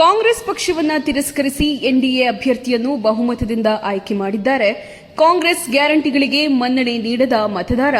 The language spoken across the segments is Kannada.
ಕಾಂಗ್ರೆಸ್ ಪಕ್ಷವನ್ನ ತಿರಸ್ಕರಿಸಿ ಎನ್ಡಿಎ ಅಭ್ಯರ್ಥಿಯನ್ನು ಬಹುಮತದಿಂದ ಆಯ್ಕೆ ಮಾಡಿದ್ದಾರೆ. ಕಾಂಗ್ರೆಸ್ ಗ್ಯಾರಂಟಿಗಳಿಗೆ ಮನ್ನಣೆ ನೀಡದ ಮತದಾರ,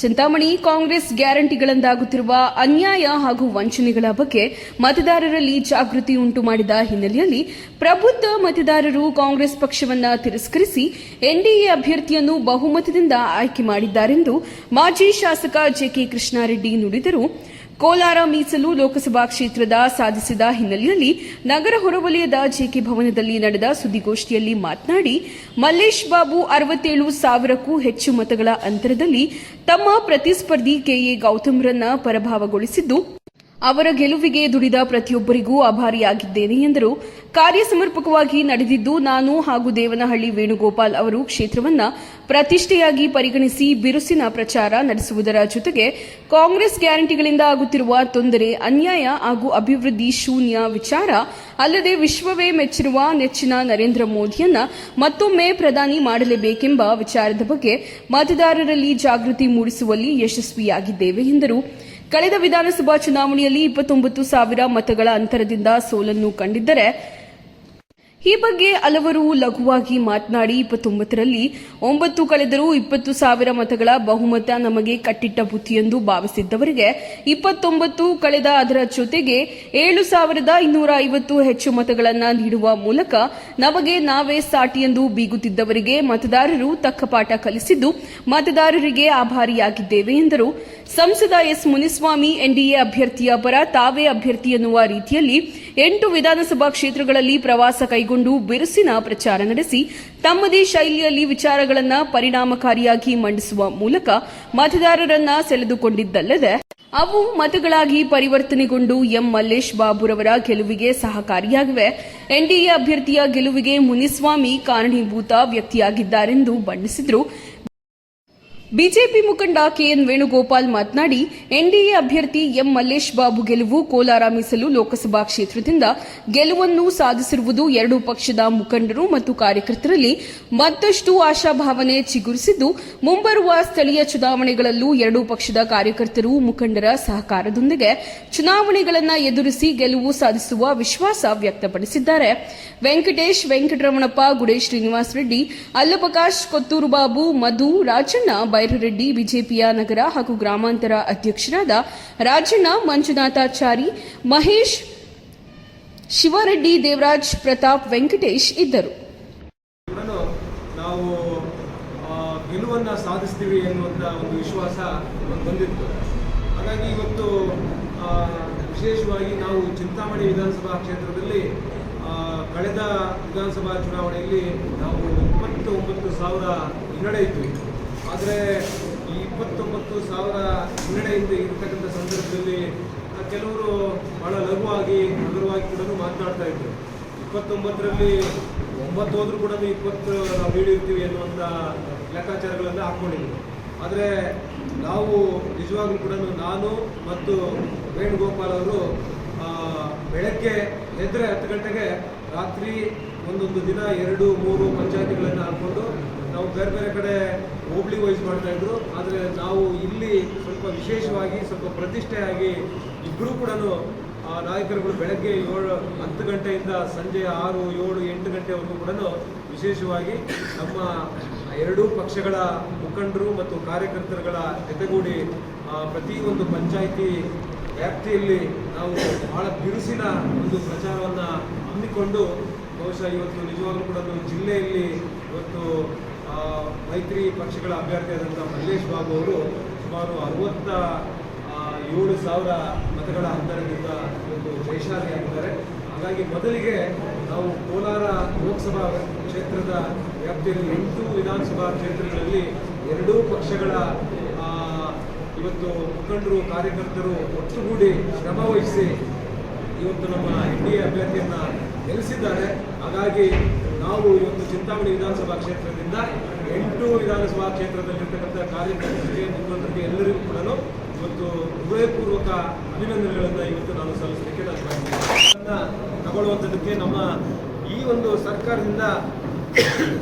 ಚಿಂತಾಮಣಿ ಕಾಂಗ್ರೆಸ್ ಗ್ಯಾರಂಟಿಗಳಂದಾಗುತ್ತಿರುವ ಅನ್ಯಾಯ ಹಾಗೂ ವಂಚನೆಗಳ ಬಗ್ಗೆ ಮತದಾರರಲ್ಲಿ ಜಾಗೃತಿ ಉಂಟು ಮಾಡಿದ ಹಿನ್ನೆಲೆಯಲ್ಲಿ ಪ್ರಬುದ್ಧ ಮತದಾರರು ಕಾಂಗ್ರೆಸ್ ಪಕ್ಷವನ್ನ ತಿರಸ್ಕರಿಸಿ ಎನ್ಡಿಎ ಅಭ್ಯರ್ಥಿಯನ್ನು ಬಹುಮತದಿಂದ ಆಯ್ಕೆ ಮಾಡಿದ್ದಾರೆಂದು ಮಾಜಿ ಶಾಸಕ ಜೆಕೆ ಕೃಷ್ಣಾರೆಡ್ಡಿ ನುಡಿದರು. ಕೋಲಾರ ಮೀಸಲು ಲೋಕಸಭಾ ಕ್ಷೇತ್ರದ ಸಾಧಿಸಿದ ಹಿನ್ನೆಲೆಯಲ್ಲಿ ನಗರ ಹೊರವಲಯದ ಜೆಕೆ ಭವನದಲ್ಲಿ ನಡೆದ ಸುದ್ದಿಗೋಷ್ಠಿಯಲ್ಲಿ ಮಾತನಾಡಿ, ಮಲ್ಲೇಶ್ ಬಾಬು ಅರವತ್ತೇಳು ಸಾವಿರಕ್ಕೂ ಹೆಚ್ಚು ಮತಗಳ ಅಂತರದಲ್ಲಿ ತಮ್ಮ ಪ್ರತಿಸ್ಪರ್ಧಿ ಕೆಎ ಗೌತಮ್ರನ್ನ ಪರಾಭವಗೊಳಿಸಿದ್ದು ಅವರ ಗೆಲುವಿಗೆ ದುಡಿದ ಪ್ರತಿಯೊಬ್ಬರಿಗೂ ಆಭಾರಿಯಾಗಿದ್ದೇನೆ ಎಂದರು. ಕಾರ್ಯಸಮರ್ಪಕವಾಗಿ ನಡೆದಿದ್ದು ನಾನು ಹಾಗೂ ದೇವನಹಳ್ಳಿ ವೇಣುಗೋಪಾಲ್ ಅವರು ಕ್ಷೇತ್ರವನ್ನ ಪ್ರತಿಷ್ಠೆಯಾಗಿ ಪರಿಗಣಿಸಿ ಬಿರುಸಿನ ಪ್ರಚಾರ ನಡೆಸುವುದರ ಜೊತೆಗೆ ಕಾಂಗ್ರೆಸ್ ಗ್ಯಾರಂಟಿಗಳಿಂದ ಆಗುತ್ತಿರುವ ತೊಂದರೆ, ಅನ್ಯಾಯ ಹಾಗೂ ಅಭಿವೃದ್ಧಿ ಶೂನ್ಯ ವಿಚಾರ ಅಲ್ಲದೆ ವಿಶ್ವವೇ ಮೆಚ್ಚಿರುವ ನೆಚ್ಚಿನ ನರೇಂದ್ರ ಮೋದಿಯನ್ನ ಮತ್ತೊಮ್ಮೆ ಪ್ರಧಾನಿ ಮಾಡಲೇಬೇಕೆಂಬ ವಿಚಾರದ ಬಗ್ಗೆ ಮತದಾರರಲ್ಲಿ ಜಾಗೃತಿ ಮೂಡಿಸುವಲ್ಲಿ ಯಶಸ್ವಿಯಾಗಿದ್ದೇವೆ ಎಂದರು. ಕಳೆದ ವಿಧಾನಸಭಾ ಚುನಾವಣೆಯಲ್ಲಿ ಇಪ್ಪತ್ತೊಂಬತ್ತು ಸಾವಿರ ಮತಗಳ ಅಂತರದಿಂದ ಸೋಲನ್ನು ಕಂಡಿದ್ದರೆ ಈ ಬಗ್ಗೆ ಹಲವರು ಲಘುವಾಗಿ ಮಾತನಾಡಿ ಇಪ್ಪತ್ತೊಂಬತ್ತರಲ್ಲಿ ಒಂಬತ್ತು ಕಳೆದರೂ ಇಪ್ಪತ್ತು ಸಾವಿರ ಮತಗಳ ಬಹುಮತ ನಮಗೆ ಕಟ್ಟಿಟ್ಟ ಬುತ್ತಿ ಎಂದು ಭಾವಿಸಿದ್ದವರಿಗೆ ಇಪ್ಪತ್ತೊಂಬತ್ತು ಕಳೆದ ಅದರ ಜೊತೆಗೆ ಏಳು ಸಾವಿರದ ಇನ್ನೂರ ಐವತ್ತು ಹೆಚ್ಚು ಮತಗಳನ್ನು ನೀಡುವ ಮೂಲಕ ನಮಗೆ ನಾವೇ ಸಾಟಿ ಎಂದು ಬೀಗುತ್ತಿದ್ದವರಿಗೆ ಮತದಾರರು ತಕ್ಕ ಪಾಠ ಕಲಿಸಿದ್ದು ಮತದಾರರಿಗೆ ಆಭಾರಿಯಾಗಿದ್ದೇವೆ ಎಂದರು. ಸಂಸದ ಎಸ್ ಮುನಿಸ್ವಾಮಿ, ಎನ್ಡಿಎ ಅಭ್ಯರ್ಥಿಯ ಪರ ತಾವೇ ಅಭ್ಯರ್ಥಿ ಎನ್ನುವ ರೀತಿಯಲ್ಲಿ ಎಂಟು ವಿಧಾನಸಭಾ ಕ್ಷೇತ್ರಗಳಲ್ಲಿ ಪ್ರವಾಸ ಕೈಗೊಂಡು ಬಿರುಸಿನ ಪ್ರಚಾರ ನಡೆಸಿ, ತಮ್ಮದೇ ಶೈಲಿಯಲ್ಲಿ ವಿಚಾರಗಳನ್ನು ಪರಿಣಾಮಕಾರಿಯಾಗಿ ಮಂಡಿಸುವ ಮೂಲಕ ಮತದಾರರನ್ನ ಸೆಳೆದುಕೊಂಡಿದ್ದಲ್ಲದೆ, ಅವು ಮತಗಳಾಗಿ ಪರಿವರ್ತನೆಗೊಂಡು ಎಂ. ಮಲ್ಲೇಶ್ ಬಾಬುರವರ ಗೆಲುವಿಗೆ ಸಹಕಾರಿಯಾಗಿವೆ. ಎನ್ಡಿಎ ಅಭ್ಯರ್ಥಿಯ ಗೆಲುವಿಗೆ ಮುನಿಸ್ವಾಮಿ ಕಾರಣೀಭೂತ ವ್ಯಕ್ತಿಯಾಗಿದ್ದಾರೆಂದು ಬಣ್ಣಿಸಿದರು. ಬಿಜೆಪಿ ಮುಖಂಡ ಕೆಎನ್ ವೇಣುಗೋಪಾಲ್ ಮಾತನಾಡಿ, ಎನ್ಡಿಎ ಅಭ್ಯರ್ಥಿ ಎಂ ಮಲ್ಲೇಶ್ ಬಾಬು ಗೆಲುವು, ಕೋಲಾರ ಮೀಸಲು ಲೋಕಸಭಾ ಕ್ಷೇತ್ರದಿಂದ ಗೆಲುವನ್ನು ಸಾಧಿಸಿರುವುದು ಎರಡೂ ಪಕ್ಷದ ಮುಖಂಡರು ಮತ್ತು ಕಾರ್ಯಕರ್ತರಲ್ಲಿ ಮತ್ತಷ್ಟು ಆಶಾಭಾವನೆ ಚಿಗುರಿಸಿದ್ದು, ಮುಂಬರುವ ಸ್ಥಳೀಯ ಚುನಾವಣೆಗಳಲ್ಲೂ ಎರಡೂ ಪಕ್ಷದ ಕಾರ್ಯಕರ್ತರು ಮುಖಂಡರ ಸಹಕಾರದೊಂದಿಗೆ ಚುನಾವಣೆಗಳನ್ನು ಎದುರಿಸಿ ಗೆಲುವು ಸಾಧಿಸುವ ವಿಶ್ವಾಸ ವ್ಯಕ್ತಪಡಿಸಿದ್ದಾರೆ. ವೆಂಕಟೇಶ್ ವೆಂಕಟರಮಣಪ್ಪ, ಗುಡೇಶ್ ಶ್ರೀನಿವಾಸ್ ರೆಡ್ಡಿ, ಅಲ್ಲಪ್ರಕಾಶ್ ಕೊತ್ತೂರು ಬಾಬು, ಮಧು, ರಾಜಣ್ಣ ಬೈರರೆಡ್ಡಿ ಬಿಜೆಪಿಯ ನಗರ ಹಾಗೂ ಗ್ರಾಮಾಂತರ ಅಧ್ಯಕ್ಷರಾದ ರಾಜಣ್ಣ, ಮಂಜುನಾಥಾಚಾರಿ, ಮಹೇಶ್, ಶಿವರೆಡ್ಡಿ, ದೇವರಾಜ್ ಪ್ರತಾಪ್ ವೆಂಕಟೇಶ್ ಇದ್ದರು. ನಾವು ಗೆಲುವನ್ನು ಸಾಧಿಸ್ತೀವಿ ಎನ್ನುವಂಥ ಒಂದು ವಿಶ್ವಾಸ ಬಂದಿತ್ತು. ಹಾಗಾಗಿ ಇವತ್ತು ವಿಶೇಷವಾಗಿ ನಾವು ಚಿಂತಾಮಣಿ ವಿಧಾನಸಭಾ ಕ್ಷೇತ್ರದಲ್ಲಿ ಕಳೆದ ವಿಧಾನಸಭಾ ಚುನಾವಣೆಯಲ್ಲಿ ನಾವು ಇಪ್ಪತ್ತು ಒಂಬತ್ತು ಸಾವಿರ ಹಿನ್ನಡೆ ಇದ್ವಿ. ಆದರೆ ಈ ಇಪ್ಪತ್ತೊಂಬತ್ತು ಸಾವಿರ ಹಿನ್ನಡೆಯಿಂದ ಇರತಕ್ಕಂಥ ಸಂದರ್ಭದಲ್ಲಿ ಕೆಲವರು ಬಹಳ ಲಘುವಾಗಿ ಹಗುರವಾಗಿ ಕೂಡ ಮಾತನಾಡ್ತಾ ಇದ್ರು. ಇಪ್ಪತ್ತೊಂಬತ್ತರಲ್ಲಿ ಒಂಬತ್ತು ಹೋದ್ರೂ ಕೂಡ ಇಪ್ಪತ್ತು ನಾವು ನೀಡಿರ್ತೀವಿ ಅನ್ನುವಂಥ ಲೆಕ್ಕಾಚಾರಗಳನ್ನು ಹಾಕ್ಕೊಂಡಿದ್ವಿ ಆದರೆ ನಾವು ನಿಜವಾಗ್ಲೂ ಕೂಡ ನಾನು ಮತ್ತು ವೇಣುಗೋಪಾಲ್ ಅವರು ಬೆಳಗ್ಗೆ ಎದ್ರೆ ಹತ್ತು ಗಂಟೆಗೆ ರಾತ್ರಿ ಒಂದೊಂದು ದಿನ ಎರಡು ಮೂರು ಪಂಚಾಯತಿಗಳನ್ನು ಹಾಕ್ಕೊಂಡು ನಾವು ಬೇರೆ ಬೇರೆ ಕಡೆ ಹೋಬಳಿ ವೈಸ್ ಮಾಡ್ತಾ ಇದ್ರು. ಆದರೆ ನಾವು ಇಲ್ಲಿ ಸ್ವಲ್ಪ ವಿಶೇಷವಾಗಿ ಸ್ವಲ್ಪ ಪ್ರತಿಷ್ಠೆಯಾಗಿ ಇಬ್ಬರೂ ಕೂಡ ನಾಯಕರುಗಳು ಬೆಳಗ್ಗೆ ಏಳು, ಹತ್ತು ಗಂಟೆಯಿಂದ ಸಂಜೆ ಆರು, ಏಳು, ಎಂಟು ಗಂಟೆವರೆಗೂ ಕೂಡ ವಿಶೇಷವಾಗಿ ನಮ್ಮ ಎರಡೂ ಪಕ್ಷಗಳ ಮುಖಂಡರು ಮತ್ತು ಕಾರ್ಯಕರ್ತರುಗಳ ಜೊತೆಗೂಡಿ ಪ್ರತಿಯೊಂದು ಪಂಚಾಯಿತಿ ವ್ಯಾಪ್ತಿಯಲ್ಲಿ ನಾವು ಬಹಳ ಬಿರುಸಿನ ಒಂದು ಪ್ರಚಾರವನ್ನು ಹಮ್ಮಿಕೊಂಡು, ಬಹುಶಃ ಇವತ್ತು ನಿಜವಾಗ್ಲೂ ಕೂಡ ಜಿಲ್ಲೆಯಲ್ಲಿ ಇವತ್ತು ಮೈತ್ರಿ ಪಕ್ಷಗಳ ಅಭ್ಯರ್ಥಿಯಾದಂಥ ಮಲ್ಲೇಶ್ ಬಾಬು ಅವರು ಸುಮಾರು ಅರವತ್ತ ಏಳು ಸಾವಿರ ಮತಗಳ ಅಂತರದಿಂದ ಒಂದು ಜಯಶಾಲಿಯಾಗಿದ್ದಾರೆ ಹಾಗಾಗಿ ಮೊದಲಿಗೆ ನಾವು ಕೋಲಾರ ಲೋಕಸಭಾ ಕ್ಷೇತ್ರದ ವ್ಯಾಪ್ತಿಯಲ್ಲಿ ಎಂಟು ವಿಧಾನಸಭಾ ಕ್ಷೇತ್ರಗಳಲ್ಲಿ ಎರಡೂ ಪಕ್ಷಗಳ ಇವತ್ತು ಮುಖಂಡರು, ಕಾರ್ಯಕರ್ತರು ಒಟ್ಟುಗೂಡಿ ಶ್ರಮ ವಹಿಸಿ ಇವತ್ತು ನಮ್ಮ ಎನ್ ಡಿ ಎ ಅಭ್ಯರ್ಥಿಯನ್ನ ಗೆಲ್ಲಿಸಿದ್ದಾರೆ. ಹಾಗಾಗಿ ನಾವು ಇವತ್ತು ಚಿಂತಾಮಣಿ ವಿಧಾನಸಭಾ ಕ್ಷೇತ್ರದಿಂದ ಎಂಟು ವಿಧಾನಸಭಾ ಕ್ಷೇತ್ರದಲ್ಲಿರ್ತಕ್ಕಂಥ ಕಾರ್ಯಕರ್ತರಿಗೆ ಮುಖಂಡರಿಗೆ ಎಲ್ಲರಿಗೂ ಕೂಡ ಇವತ್ತು ಹೃದಯಪೂರ್ವಕ ಅಭಿನಂದನೆಗಳನ್ನು ಇವತ್ತು ನಾನು ಸಲ್ಲಿಸಲಿಕ್ಕೆ ನಾನು ತಗೊಳ್ಳುವಂಥದ್ದಕ್ಕೆ ನಮ್ಮ ಈ ಒಂದು ಸರ್ಕಾರದಿಂದ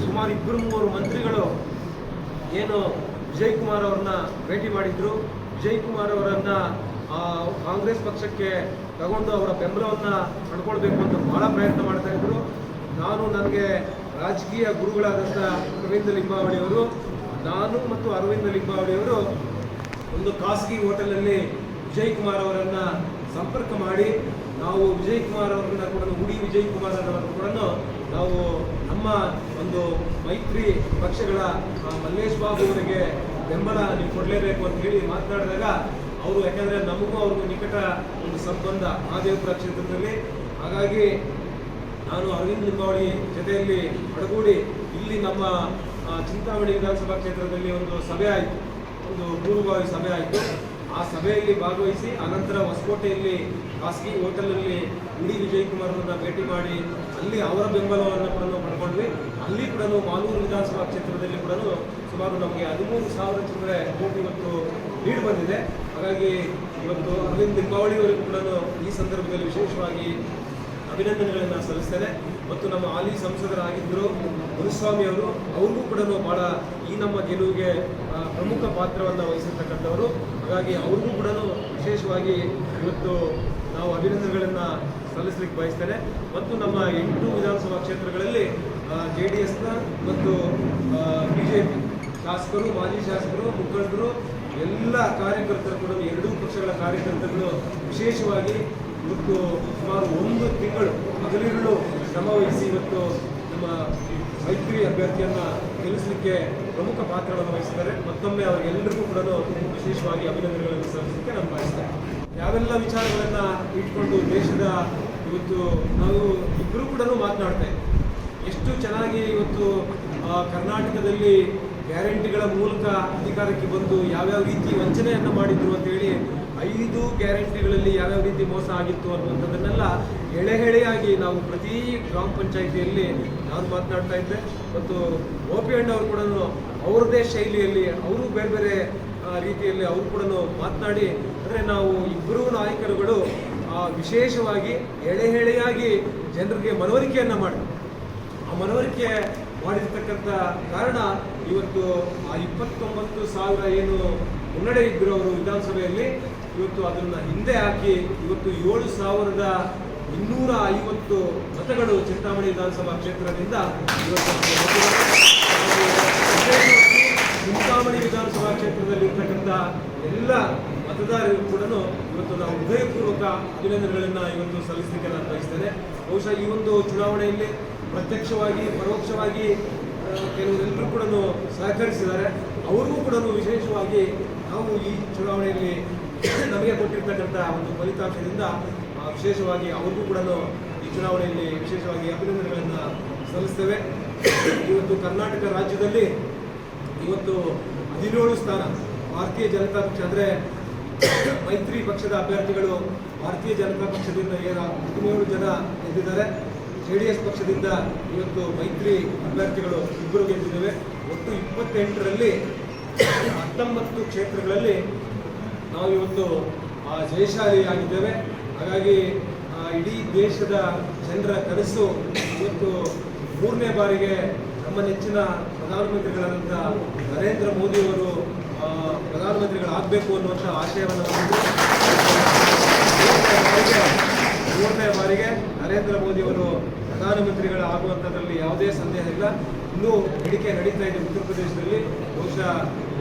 ಸುಮಾರು ಇಬ್ಬರು ಮೂವರು ಮಂತ್ರಿಗಳು ಏನು ವಿಜಯ್ ಕುಮಾರ್ ಅವ್ರನ್ನ ಭೇಟಿ ಮಾಡಿದ್ರು. ವಿಜಯ್ ಕುಮಾರ್ ಅವರನ್ನ ಕಾಂಗ್ರೆಸ್ ಪಕ್ಷಕ್ಕೆ ತಗೊಂಡು ಅವರ ಬೆಂಬಲವನ್ನು ಪಡ್ಕೊಳ್ಬೇಕು ಅಂತ ಬಹಳ ಪ್ರಯತ್ನ ಮಾಡ್ತಾ ಇದ್ರು. ನಾನು ನನಗೆ ರಾಜಕೀಯ ಗುರುಗಳಾದಂಥ ಅರವಿಂದ ಲಿಂಬಾವಳಿಯವರು ನಾನು ಮತ್ತು ಅರವಿಂದ ಲಿಂಬಾವಳಿಯವರು ಒಂದು ಖಾಸಗಿ ಹೋಟೆಲಲ್ಲಿ ವಿಜಯ್ ಕುಮಾರ್ ಅವರನ್ನ ಸಂಪರ್ಕ ಮಾಡಿ, ನಾವು ವಿಜಯ್ ಕುಮಾರ್ ಅವರನ್ನ ಕೂಡ ಉಡಿ ವಿಜಯ್ ಕುಮಾರ್ ಅವರನ್ನು ಕೂಡ ನಾವು ನಮ್ಮ ಒಂದು ಮೈತ್ರಿ ಪಕ್ಷಗಳ ಮಲ್ಲೇಶ್ ಬಾಬು ಅವರಿಗೆ ಬೆಂಬಲ ನೀವು ಕೊಡಲೇಬೇಕು ಅಂತ ಹೇಳಿ ಮಾತನಾಡಿದಾಗ ಅವರು ಯಾಕಂದ್ರೆ ನಮಗೂ ಅವ್ರಿಗೂ ನಿಕಟ ಒಂದು ಸಂಬಂಧ ಮಹಾದೇವಪುರ ಕ್ಷೇತ್ರದಲ್ಲಿ. ಹಾಗಾಗಿ ನಾನು ಅರವಿಂದ್ ಲಿಂಬಾವಳಿ ಜೊತೆಯಲ್ಲಿ ಒಡಗೂಡಿ ಇಲ್ಲಿ ನಮ್ಮ ಚಿಂತಾಮಣಿ ವಿಧಾನಸಭಾ ಕ್ಷೇತ್ರದಲ್ಲಿ ಒಂದು ಸಭೆ ಆಯಿತು. ಒಂದು ಪೂರ್ವಭಾವಿ ಸಭೆ ಆಯಿತು. ಆ ಸಭೆಯಲ್ಲಿ ಭಾಗವಹಿಸಿ ಅನಂತರ ಹೊಸಕೋಟೆಯಲ್ಲಿ ಖಾಸಗಿ ಹೋಟೆಲಲ್ಲಿ ಉಡಿ ವಿಜಯ್ ಕುಮಾರ್ರನ್ನ ಭೇಟಿ ಮಾಡಿ ಅಲ್ಲಿ ಅವರ ಬೆಂಬಲವನ್ನು ಕೂಡ ಪಡ್ಕೊಂಡ್ವಿ. ಅಲ್ಲಿ ಕೂಡ ಮಾಲೂರು ವಿಧಾನಸಭಾ ಕ್ಷೇತ್ರದಲ್ಲಿ ಕೂಡ ಸುಮಾರು ನಮಗೆ ಹದಿಮೂರು ಸಾವಿರ ಚಿಲ್ಲರೆ ಕೋಟಿ ಇವತ್ತು ಲೀಡ್ ಬಂದಿದೆ. ಹಾಗಾಗಿ ಇವತ್ತು ಅರವಿಂದ್ ದೀಪಾವಳಿವರೆಗೂ ಕೂಡ ಈ ಸಂದರ್ಭದಲ್ಲಿ ವಿಶೇಷವಾಗಿ ಅಭಿನಂದನೆಗಳನ್ನು ಸಲ್ಲಿಸ್ತೇನೆ. ಮತ್ತು ನಮ್ಮ ಹಾಲಿ ಸಂಸದರಾಗಿದ್ದರು ಗುರುಸ್ವಾಮಿ ಅವರು, ಅವ್ರಿಗೂ ಕೂಡ ಭಾಳ ಈ ನಮ್ಮ ಗೆಲುವಿಗೆ ಪ್ರಮುಖ ಪಾತ್ರವನ್ನು ವಹಿಸಿರ್ತಕ್ಕಂಥವರು. ಹಾಗಾಗಿ ಅವ್ರಿಗೂ ಕೂಡ ವಿಶೇಷವಾಗಿ ಇವತ್ತು ನಾವು ಅಭಿನಂದನೆಗಳನ್ನು ಸಲ್ಲಿಸಲಿಕ್ಕೆ ಬಯಸ್ತೇನೆ. ಮತ್ತು ನಮ್ಮ ಎಂಟು ವಿಧಾನಸಭಾ ಕ್ಷೇತ್ರಗಳಲ್ಲಿ ಜೆ ಡಿ ಎಸ್ನ ಮತ್ತು ಬಿ ಜೆ ಪಿ ಶಾಸಕರು, ಮಾಜಿ ಶಾಸಕರು, ಮುಖಂಡರು, ಎಲ್ಲ ಕಾರ್ಯಕರ್ತರು ಕೂಡ, ಎರಡೂ ಪಕ್ಷಗಳ ಕಾರ್ಯಕರ್ತರುಗಳು ವಿಶೇಷವಾಗಿ ಇವತ್ತು ಸುಮಾರು ಒಂದು ತಿಂಗಳು ಹಗಲಿರುಳು ಶ್ರಮ ವಹಿಸಿ ಇವತ್ತು ನಮ್ಮ ಮೈತ್ರಿ ಅಭ್ಯರ್ಥಿಯನ್ನು ಗೆಲ್ಲಿಸಲಿಕ್ಕೆ ಪ್ರಮುಖ ಪಾತ್ರವನ್ನು ವಹಿಸಿದ್ದಾರೆ. ಮತ್ತೊಮ್ಮೆ ಅವರಿಗೆಲ್ಲರಿಗೂ ಕೂಡ ವಿಶೇಷವಾಗಿ ಅಭಿನಂದನೆಗಳನ್ನು ಸಲ್ಲಿಸಲಿಕ್ಕೆ ನಾನು ಬಯಸ್ತೇನೆ. ಯಾವೆಲ್ಲ ವಿಚಾರಗಳನ್ನು ಇಟ್ಕೊಂಡು ದೇಶದ ಇವತ್ತು ನಾವು ಇಬ್ಬರೂ ಕೂಡ ಮಾತನಾಡ್ತೇವೆ ಎಷ್ಟು ಚೆನ್ನಾಗಿ ಇವತ್ತು ಕರ್ನಾಟಕದಲ್ಲಿ ಗ್ಯಾರಂಟಿಗಳ ಮೂಲಕ ಅಧಿಕಾರಕ್ಕೆ ಬಂದು ಯಾವ್ಯಾವ ರೀತಿ ವಂಚನೆಯನ್ನು ಮಾಡಿದ್ರು ಅಂತ ಹೇಳಿ ಐದು ಗ್ಯಾರಂಟಿಗಳಲ್ಲಿ ಯಾವ್ಯಾವ ರೀತಿ ಮೋಸ ಆಗಿತ್ತು ಅನ್ನುವಂಥದ್ದನ್ನೆಲ್ಲ ಎಳೆಹೆಳೆಯಾಗಿ ನಾವು ಪ್ರತಿ ಗ್ರಾಮ ಪಂಚಾಯಿತಿಯಲ್ಲಿ ನಾನು ಮಾತನಾಡ್ತಾ ಇದ್ದೆ. ಮತ್ತು ಓಪಿ ಅಣ್ಣವರು ಕೂಡ ಅವ್ರದ್ದೇ ಶೈಲಿಯಲ್ಲಿ, ಅವರು ಬೇರೆ ಬೇರೆ ರೀತಿಯಲ್ಲಿ ಅವರು ಕೂಡ ಮಾತನಾಡಿ, ಅಂದರೆ ನಾವು ಇಬ್ಬರೂ ನಾಯಕರುಗಳು ವಿಶೇಷವಾಗಿ ಎಳೆಹೆಳೆಯಾಗಿ ಜನರಿಗೆ ಮನವರಿಕೆಯನ್ನು ಮಾಡಿ ಆ ಮನವರಿಕೆ ಮಾಡಿರ್ತಕ್ಕಂಥ ಕಾರಣ ಇವತ್ತು ಆ ಇಪ್ಪತ್ತೊಂಬತ್ತು ಸಾವಿರ ಏನು ಮುನ್ನಡೆ ಇದ್ದರು ಅವರು ವಿಧಾನಸಭೆಯಲ್ಲಿ, ಇವತ್ತು ಅದನ್ನು ಹಿಂದೆ ಹಾಕಿ ಇವತ್ತು ಏಳು ಸಾವಿರದ ಇನ್ನೂರ ಐವತ್ತು ಮತಗಳು ಚಿಂತಾಮಣಿ ವಿಧಾನಸಭಾ ಕ್ಷೇತ್ರದಿಂದ ಚಿಂತಾಮಣಿ ವಿಧಾನಸಭಾ ಕ್ಷೇತ್ರದಲ್ಲಿ ಇರ್ತಕ್ಕಂಥ ಎಲ್ಲ ಮತದಾರರು ಕೂಡ ಇವತ್ತು ನಾವು ಹೃದಯಪೂರ್ವಕ ಅಭಿನಂದನೆಗಳನ್ನು ಇವತ್ತು ಸಲ್ಲಿಸಲಿಕ್ಕೆ ನಾನು ಬಯಸ್ತೇನೆ. ಬಹುಶಃ ಈ ಒಂದು ಚುನಾವಣೆಯಲ್ಲಿ ಪ್ರತ್ಯಕ್ಷವಾಗಿ, ಪರೋಕ್ಷವಾಗಿ ಕೆಲವರೆಲ್ಲರೂ ಕೂಡ ಸಹಕರಿಸಿದ್ದಾರೆ. ಅವ್ರಿಗೂ ಕೂಡ ವಿಶೇಷವಾಗಿ ನಾವು ಈ ಚುನಾವಣೆಯಲ್ಲಿ ನಮಗೆ ಕೊಟ್ಟಿರ್ತಕ್ಕಂಥ ಒಂದು ಫಲಿತಾಂಶದಿಂದ ವಿಶೇಷವಾಗಿ ಅವ್ರಿಗೂ ಕೂಡ ಈ ಚುನಾವಣೆಯಲ್ಲಿ ವಿಶೇಷವಾಗಿ ಅಭಿನಂದನೆಗಳನ್ನು ಸಲ್ಲಿಸ್ತೇವೆ. ಇವತ್ತು ಕರ್ನಾಟಕ ರಾಜ್ಯದಲ್ಲಿ ಇವತ್ತು ಹದಿನೇಳು ಸ್ಥಾನ. ಭಾರತೀಯ ಜನತಾ ಪಕ್ಷ ಅಂದರೆ ಮೈತ್ರಿ ಪಕ್ಷದ ಅಭ್ಯರ್ಥಿಗಳು ಭಾರತೀಯ ಜನತಾ ಪಕ್ಷದಿಂದ ಏನು ಹದಿನೇಳು ಜನ ಗೆದ್ದಿದ್ದಾರೆ. ಜೆ ಡಿ ಎಸ್ ಪಕ್ಷದಿಂದ ಇವತ್ತು ಮೈತ್ರಿ ಅಭ್ಯರ್ಥಿಗಳು ಇಬ್ಬರು ಗೆದ್ದಿದ್ದೇವೆ. ಒಟ್ಟು ಇಪ್ಪತ್ತೆಂಟರಲ್ಲಿ ಹತ್ತೊಂಬತ್ತು ಕ್ಷೇತ್ರಗಳಲ್ಲಿ ನಾವು ಇವತ್ತು ಜಯಶಾಲಿಯಾಗಿದ್ದೇವೆ. ಹಾಗಾಗಿ ಇಡೀ ದೇಶದ ಜನರ ಕನಸು ಇವತ್ತು ಮೂರನೇ ಬಾರಿಗೆ ನಮ್ಮ ನೆಚ್ಚಿನ ಪ್ರಧಾನಮಂತ್ರಿಗಳಾದಂಥ ನರೇಂದ್ರ ಮೋದಿಯವರು ಪ್ರಧಾನಮಂತ್ರಿಗಳಾಗಬೇಕು ಅನ್ನುವಂಥ ಆಶಯವನ್ನು ಮೂರನೇ ಬಾರಿಗೆ ನರೇಂದ್ರ ಮೋದಿಯವರು ಪ್ರಧಾನಮಂತ್ರಿಗಳ ಆಗುವಂಥದ್ರಲ್ಲಿ ಯಾವುದೇ ಸಂದೇಹ ಇಲ್ಲ. ಇನ್ನೂ ಬೇಡಿಕೆ ನಡೀತಾ ಇದೆ ಉತ್ತರ ಪ್ರದೇಶದಲ್ಲಿ. ಬಹುಶಃ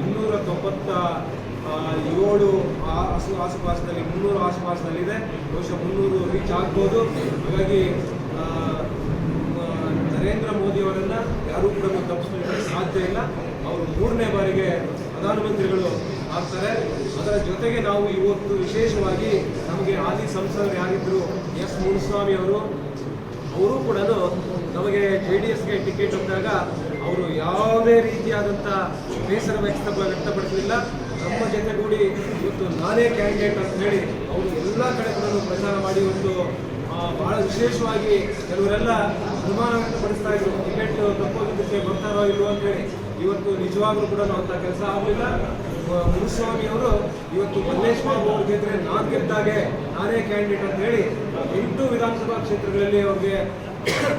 ಇನ್ನೂರ ತೊಂಬತ್ತ ಏಳು ಆಸು ಆಸುಪಾಸಿನಲ್ಲಿ, ಮುನ್ನೂರು ಆಸುಪಾಸಿನಲ್ಲಿದೆ. ಬಹುಶಃ ಮುನ್ನೂರು ರೀಚ್ ಆಗ್ಬೋದು. ಹಾಗಾಗಿ ನರೇಂದ್ರ ಮೋದಿಯವರನ್ನು ಯಾರೂ ಕೂಡ ತಪ್ಪಿಸಲಿಕ್ಕೆ ಸಾಧ್ಯ ಇಲ್ಲ. ಅವರು ಮೂರನೇ ಬಾರಿಗೆ ಪ್ರಧಾನಮಂತ್ರಿಗಳು ಆಗ್ತಾರೆ. ಅದರ ಜೊತೆಗೆ ನಾವು ಇವತ್ತು ವಿಶೇಷವಾಗಿ ನಮಗೆ ಹಾಲಿ ಸಂಸದರು ಯಾರಿದ್ರು ಎಸ್ ಮುನಿಸ್ವಾಮಿ ಅವರು ಅವರು ಕೂಡ ನಮಗೆ ಜೆ ಡಿ ಎಸ್ಗೆ ಟಿಕೆಟ್ ಬಂದಾಗ ಅವರು ಯಾವುದೇ ರೀತಿಯಾದಂಥ ಬೇಸರ ವ್ಯಕ್ತ ವ್ಯಕ್ತಪಡಿಸಲಿಲ್ಲ. ನಮ್ಮ ಜೊತೆಗೂಡಿ ಇವತ್ತು ನಾನೇ ಕ್ಯಾಂಡಿಡೇಟ್ ಅಂತ ಹೇಳಿ ಅವರು ಎಲ್ಲ ಕಡೆ ಕೂಡ ಪ್ರಚಾರ ಮಾಡಿ ಒಂದು ಬಹಳ ವಿಶೇಷವಾಗಿ ಕೆಲವರೆಲ್ಲ ಅನುಮಾನ ವ್ಯಕ್ತಪಡಿಸ್ತಾ ಇದ್ರು, ಟಿಕೆಟ್ ತಪ್ಪೋದಕ್ಕೆ ಬರ್ತಾರೋ ಇಲ್ವೋ ಅಂತೇಳಿ ಇವತ್ತು ನಿಜವಾಗ್ಲೂ ಕೂಡ ಅಂತ ಕೆಲಸ ಆಗಲಿಲ್ಲ. ಮುನಿಸ್ವಾಮಿ ಅವರು ಇವತ್ತು ಮಲ್ಲೇಶ್ ಬಾಬು ಅವ್ರು ಗೆದ್ರೆ ನಾನು ಗೆದ್ದಾಗೆ ನಾನೇ ಕ್ಯಾಂಡಿಡೇಟ್ ಅಂತ ಹೇಳಿ ಎಂಟು ವಿಧಾನಸಭಾ ಕ್ಷೇತ್ರಗಳಲ್ಲಿ ಅವ್ರಿಗೆ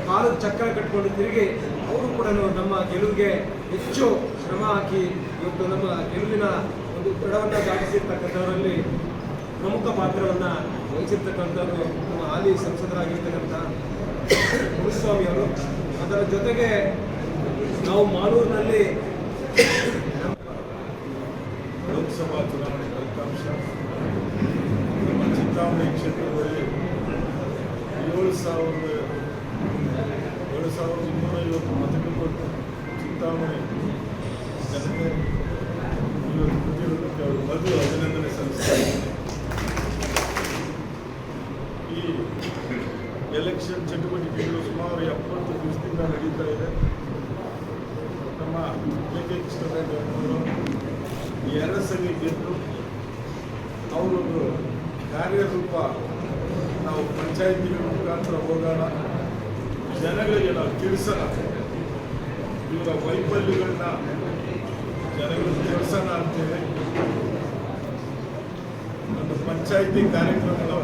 ಕಾಲದ ಚಕ್ರ ಕಟ್ಕೊಂಡು ತಿರುಗಿ ಅವರು ಕೂಡ ನಮ್ಮ ಗೆಲುವಿಗೆ ಹೆಚ್ಚು ಶ್ರಮ ಹಾಕಿ ಇವತ್ತು ನಮ್ಮ ಗೆಲುವಿನ ಒಂದು ದೃಢವನ್ನು ದಾಟಿಸಿರ್ತಕ್ಕಂಥವರಲ್ಲಿ ಪ್ರಮುಖ ಪಾತ್ರವನ್ನು ವಹಿಸಿರ್ತಕ್ಕಂಥವ್ರು ನಮ್ಮ ಹಾಲಿ ಸಂಸದರಾಗಿರ್ತಕ್ಕಂಥ ಮುನಿಸ್ವಾಮಿ ಅವರು. ಅದರ ಜೊತೆಗೆ ನಾವು ಮಾಲೂರಿನಲ್ಲಿ ಲೋಕಸಭಾ ಚುನಾವಣೆ ಫಲಿತಾಂಶ ನಮ್ಮ ಚಿಂತಾಮಣಿ ಕ್ಷೇತ್ರದಲ್ಲಿ ಏಳು ಸಾವಿರದ ಏಳು ಸಾವಿರದ ಇನ್ನೂರೈವತ್ತು ಮತಗಳು ಕೊಟ್ಟು ಚಿಂತಾಮಣಿ ಜನತೆ ಇವತ್ತು ಅವರು ಮೊದಲು ಅಭಿನಂದನೆ ಸಲ್ಲಿಸ್ತಾ ಈ ಎಲೆಕ್ಷನ್ ಚಟುವಟಿಕೆಗಳು ಸುಮಾರು ಎಪ್ಪತ್ತು ದಿವಸದಿಂದ ನಡೀತಾ ಇದೆ ನಮ್ಮ ಕೆ ಕೆ ಕೃಷ್ಣರಾಜ ಅವರು ಎರಡು ಸಲ ಗೆದ್ದು ಅವರೊಂದು ಕಾರ್ಯರೂಪ ನಾವು ಪಂಚಾಯಿತಿಗಳ ಮುಖಾಂತರ ಹೋಗೋಣ. ಜನಗಳಿಗೆ ನಾವು ತಿಳಿಸೋಣ. ಇವರ ವೈಫಲ್ಯಗಳನ್ನ ಜನಗಳಿಗೆ ತಿಳಿಸೋಣ ಅಂತೇಳಿ ಒಂದು ಪಂಚಾಯಿತಿ ಕಾರ್ಯಕ್ರಮಗಳು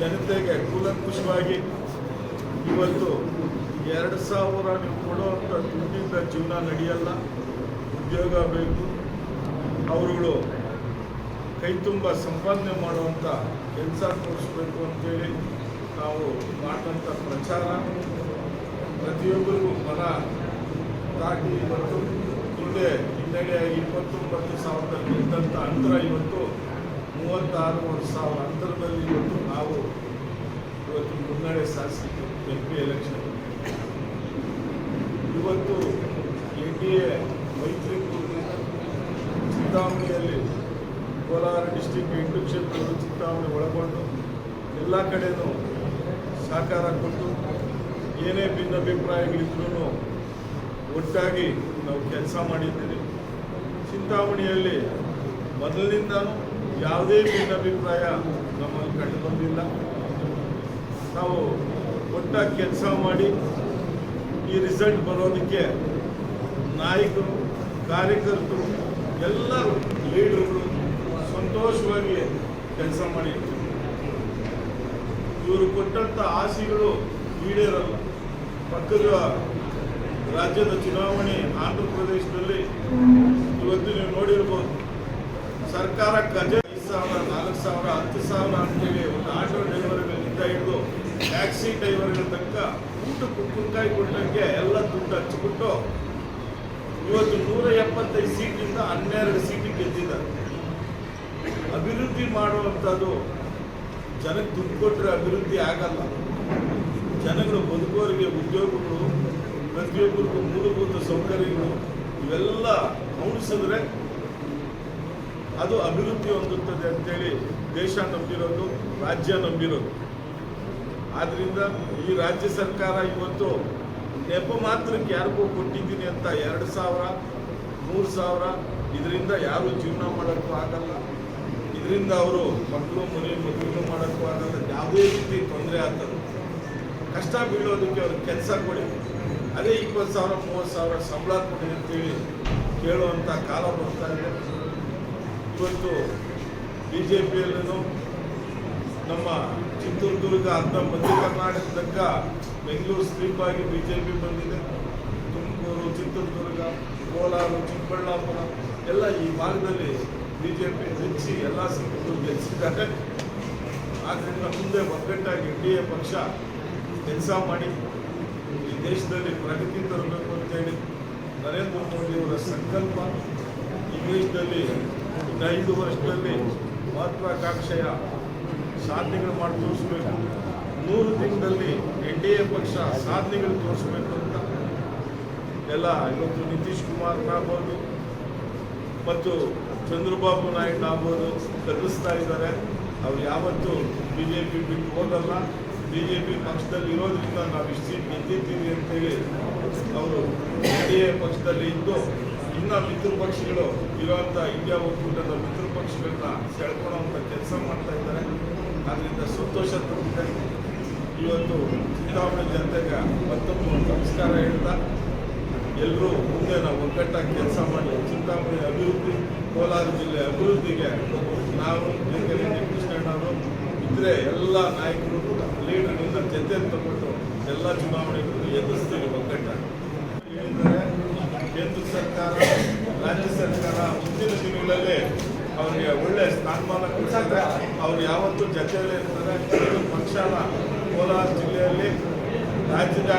ಜನತೆಗೆ ಕೂಲಂಕುಷವಾಗಿ ಇವತ್ತು ಎರಡು ಸಾವಿರ ನೀವು ಕೊಡುವಂಥ ದುಡ್ಡಿಂದ ಜೀವನ ನಡೆಯಲ್ಲ. ಉದ್ಯೋಗ ಬೇಕು ಅವರುಗಳು ಕೈ ತುಂಬ ಸಂಪಾದನೆ ಮಾಡುವಂಥ ಕೆಲಸ ತೋರಿಸ್ಬೇಕು ಅಂತೇಳಿ ನಾವು ಮಾಡಿದಂಥ ಪ್ರಚಾರ. ಪ್ರತಿಯೊಬ್ಬರಿಗೂ ಮನ ದಾಟಿ ಇವತ್ತು ಮುಂದೆ ಹಿನ್ನೆಲೆಯಾಗಿ ಇಪ್ಪತ್ತೊಂಬತ್ತು ಸಾವಿರದಲ್ಲಿ ಇದ್ದಂಥ ಅಂತರ ಇವತ್ತು, ಮೂವತ್ತಾರು ಸಾವಿರ ಅಂತರದಲ್ಲಿ ಇವತ್ತು ನಾವು ಇವತ್ತು ಮುನ್ನಡೆ ಸಾಧಿಸಿದ್ದು ಎಂ ಪಿ ಎಲೆಕ್ಷನ್. ಇವತ್ತು ಎನ್ ಡಿ ಎ ಮೈತ್ರಿಕೂಟದಿಂದ ಚಿಂತಾಮಣಿಯಲ್ಲಿ ಕೋಲಾರ ಡಿಸ್ಟಿಕ್ ಎಂಟು ಕ್ಷೇತ್ರಗಳು ಚಿಂತಾಮಣಿ ಒಳಗೊಂಡು ಎಲ್ಲ ಕಡೆಯೂ ಸಹಕಾರ ಕೊಟ್ಟು ಏನೇ ಭಿನ್ನಾಭಿಪ್ರಾಯಗಳಿದ್ರೂ ಒಟ್ಟಾಗಿ ನಾವು ಕೆಲಸ ಮಾಡಿದ್ದೇವೆ. ಚಿಂತಾಮಣಿಯಲ್ಲಿ ಮೊದಲಿನಿಂದನೂ ಯಾವುದೇ ಭಿನ್ನಾಭಿಪ್ರಾಯ ನಮ್ಮಲ್ಲಿ ಕಂಡುಬಂದಿಲ್ಲ ನಾವು ಒಟ್ಟಾಗಿ ಕೆಲಸ ಮಾಡಿ ಈ ರಿಸಲ್ಟ್ ಬರೋದಕ್ಕೆ ನಾಯಕರು, ಕಾರ್ಯಕರ್ತರು ಎಲ್ಲರೂ ಲೀಡರ್ಗಳು ಸಂತೋಷವಾಗಿ ಕೆಲಸ ಮಾಡಿದ್ರು. ಇವರು ಕೊಟ್ಟಂತ ಆಸೆಗಳು ಈಡೇರಲ್ಲ. ಪಕ್ಕದ ರಾಜ್ಯದ ಚುನಾವಣೆ ಆಂಧ್ರ ಪ್ರದೇಶದಲ್ಲಿ ಇವತ್ತು ನೀವು ನೋಡಿರ್ಬೋದು, ಸರ್ಕಾರ ಗಜ ಐದು ಸಾವಿರ, ನಾಲ್ಕು ಸಾವಿರ, ಹತ್ತು ಸಾವಿರ ಅಂತೇಳಿ ಒಂದು ಆಟೋ ಡ್ರೈವರ್ಗಳಿಂದ ಹಿಡಿದು ಟ್ಯಾಕ್ಸಿ ಡ್ರೈವರ್ಗಳ ತನಕ ಊಟ ಉಪ್ಪಿನಕಾಯಿ ಕೊಟ್ಟಂಗೆ ಎಲ್ಲ ದುಡ್ಡು ಹಚ್ಚಿಬಿಟ್ಟು ಇವತ್ತು ನೂರ ಎಪ್ಪತ್ತೈದು ಸೀಟಿಂದ ಹನ್ನೆರಡು ಸೀಟ್ ಗೆದ್ದಿದ್ದಾರೆ. ಅಭಿವೃದ್ಧಿ ಮಾಡುವಂಥದ್ದು ಜನಕ್ಕೆ ದುಡ್ಡು ಕೊಟ್ಟರೆ ಅಭಿವೃದ್ಧಿ ಆಗಲ್ಲ. ಜನಗಳು ಬದುಕೋರಿಗೆ ಉದ್ಯೋಗಗಳು, ಪ್ರತಿಯೊಬ್ಬರಿಗೂ ಮೂಲಭೂತ ಸೌಕರ್ಯಗಳು ಇವೆಲ್ಲ ಉಳಿಸಿದ್ರೆ ಅದು ಅಭಿವೃದ್ಧಿ ಹೊಂದುತ್ತದೆ ಅಂತೇಳಿ ದೇಶ ನಂಬಿರೋದು, ರಾಜ್ಯ ನಂಬಿರೋದು. ಆದ್ದರಿಂದ ಈ ರಾಜ್ಯ ಸರ್ಕಾರ ಇವತ್ತು ನೆಪ ಮಾತ್ರಕ್ಕೆ ಯಾರಿಗೂ ಕೊಟ್ಟಿದ್ದೀನಿ ಅಂತ ಎರಡು ಸಾವಿರ, ಮೂರು ಸಾವಿರ, ಇದರಿಂದ ಯಾರು ಜೀವನ ಮಾಡೋಕ್ಕೂ ಆಗಲ್ಲ. ಇದರಿಂದ ಅವರು ಮಕ್ಕಳು ಮನೆ ಮಕ್ಕಳು ಮಾಡೋಕ್ಕೂ ಆಗಲ್ಲ. ಯಾವುದೇ ರೀತಿ ತೊಂದರೆ ಆಗ್ತದೆ ಕಷ್ಟ ಬೀಳೋದಕ್ಕೆ ಅವ್ರಿಗೆ ಕೆಲಸ ಕೊಡಿ. ಅದೇ ಇಪ್ಪತ್ತು ಸಾವಿರ, ಮೂವತ್ತು ಸಾವಿರ ಸಂಬಳ ಕೊಡಿ ಅಂತೇಳಿ ಕೇಳುವಂಥ ಕಾಲ ಬರ್ತಾ ಇದೆ. ಇವತ್ತು ಬಿ ಜೆ ಪಿಯಲ್ಲೂ ನಮ್ಮ ಚಿತ್ರದುರ್ಗ ಅಂತ ಮಧ್ಯ ಕರ್ನಾಟಕ ತನಕ ಬೆಂಗಳೂರು ಸ್ಲೀಪ್ ಆಗಿ ಬಿ ಜೆ ಪಿ ಬಂದಿದೆ. ತುಮಕೂರು ಚಿತ್ರದುರ್ಗ ಕೋಲಾರ, ಚಿಕ್ಕಬಳ್ಳಾಪುರ, ಎಲ್ಲ ಈ ಭಾಗದಲ್ಲಿ ಬಿ ಜೆ ಪಿ ಹೆಚ್ಚಿ ಎಲ್ಲ ಸೀಟುಗಳು ಗೆಲ್ಲಿಸಿದ್ದಾರೆ ಆದ್ದರಿಂದ ಮುಂದೆ ಒಗ್ಗಟ್ಟಾಗಿ ಎನ್ ಡಿ ಎ ಪಕ್ಷ ಕೆಲಸ ಮಾಡಿ ಈ ದೇಶದಲ್ಲಿ ಪ್ರಗತಿ ತರಬೇಕು ಅಂತೇಳಿ ನರೇಂದ್ರ ಮೋದಿಯವರ ಸಂಕಲ್ಪ ಈ ದೇಶದಲ್ಲಿ ಐದು ವರ್ಷದಲ್ಲಿ ಮಹತ್ವಾಕಾಂಕ್ಷೆಯ ಸಾಧನೆಗಳು ಮಾಡಿ ತೋರಿಸ್ಬೇಕು. ಮೂರು ದಿನದಲ್ಲಿ ಎನ್ ಡಿ ಎ ಪಕ್ಷ ಸಾಧನೆಗಳು ತೋರಿಸ್ಬೇಕು ಅಂತ. ಎಲ್ಲ ಇವತ್ತು ನಿತೀಶ್ ಕುಮಾರ್ ಆಗ್ಬೋದು, ಮತ್ತು ಚಂದ್ರಬಾಬು ನಾಯ್ಡು ಆಗ್ಬೋದು ಕಲಿಸ್ತಾ ಇದ್ದಾರೆ. ಅವ್ರು ಯಾವತ್ತೂ ಬಿ ಜೆ ಪಿ ಬಿಟ್ಟು ಹೋಗಲ್ಲ. ಬಿ ಜೆ ಪಿ ಪಕ್ಷದಲ್ಲಿ ಇರೋದ್ರಿಂದ ನಾವು ಇಷ್ಟು ಸೀಟ್ ಗೆದ್ದಿದ್ದೀವಿ ಅಂತೇಳಿ ಅವರು ಎನ್ ಡಿ ಎ ಪಕ್ಷದಲ್ಲಿ ಇದ್ದು ಇನ್ನು ಮಿತ್ರ ಪಕ್ಷಗಳು ಇರೋಂಥ ಇಂಡಿಯಾ ಒಕ್ಕೂಟದ ಮಿತ್ರ ಪಕ್ಷಗಳನ್ನ ಸೆಳ್ಕೊಳ್ಳೋವಂಥ ಕೆಲಸ ಮಾಡ್ತಾ ಇದ್ದಾರೆ. ಅದರಿಂದ ಸಂತೋಷ ತಂದಿದೆ ಇವತ್ತು ಚುನಾವಣೆ ಜನತೆಗೆ ಮತ್ತೊಮ್ಮೆ ನಮಸ್ಕಾರ ಹೇಳ್ತಾ ಎಲ್ಲರೂ ಮುಂದೆ ನಾವು ಒಗ್ಗಟ್ಟಾಗಿ ಕೆಲಸ ಮಾಡಿ ಚಿಂತಾಮಣಿ ಅಭಿವೃದ್ಧಿ, ಕೋಲಾರ ಜಿಲ್ಲೆ ಅಭಿವೃದ್ಧಿಗೆ ನಾವು ರೆಡ್ಡಿ ಕೃಷ್ಣಣ್ಣವರು ಇದ್ರೆ ಎಲ್ಲ ನಾಯಕರು ಲೀಡರ್ನಿಂದ ಜೊತೆ ತಗೊಂಡು ಎಲ್ಲ ಚುನಾವಣೆಗಳನ್ನು ಎದುರಿಸ್ತೀವಿ ಒಗ್ಗಟ್ಟಾಗಿ. ಕೇಂದ್ರ ಸರ್ಕಾರ ರಾಜ್ಯ ಸರ್ಕಾರ ಮುಂದಿನ ದಿನಗಳಲ್ಲಿ ಅವರಿಗೆ ಒಳ್ಳೆ ಸ್ಥಾನಮಾನ ಕೊಡಿಸಿದ್ರೆ ಅವ್ರು ಯಾವತ್ತೂ ಜೊತೆಯಲ್ಲೇ ಇರ್ತಾರೆ. ಪಕ್ಷನ ಕೋಲಾರ ಜಿಲ್ಲೆಯಲ್ಲಿ ರಾಜ್ಯದ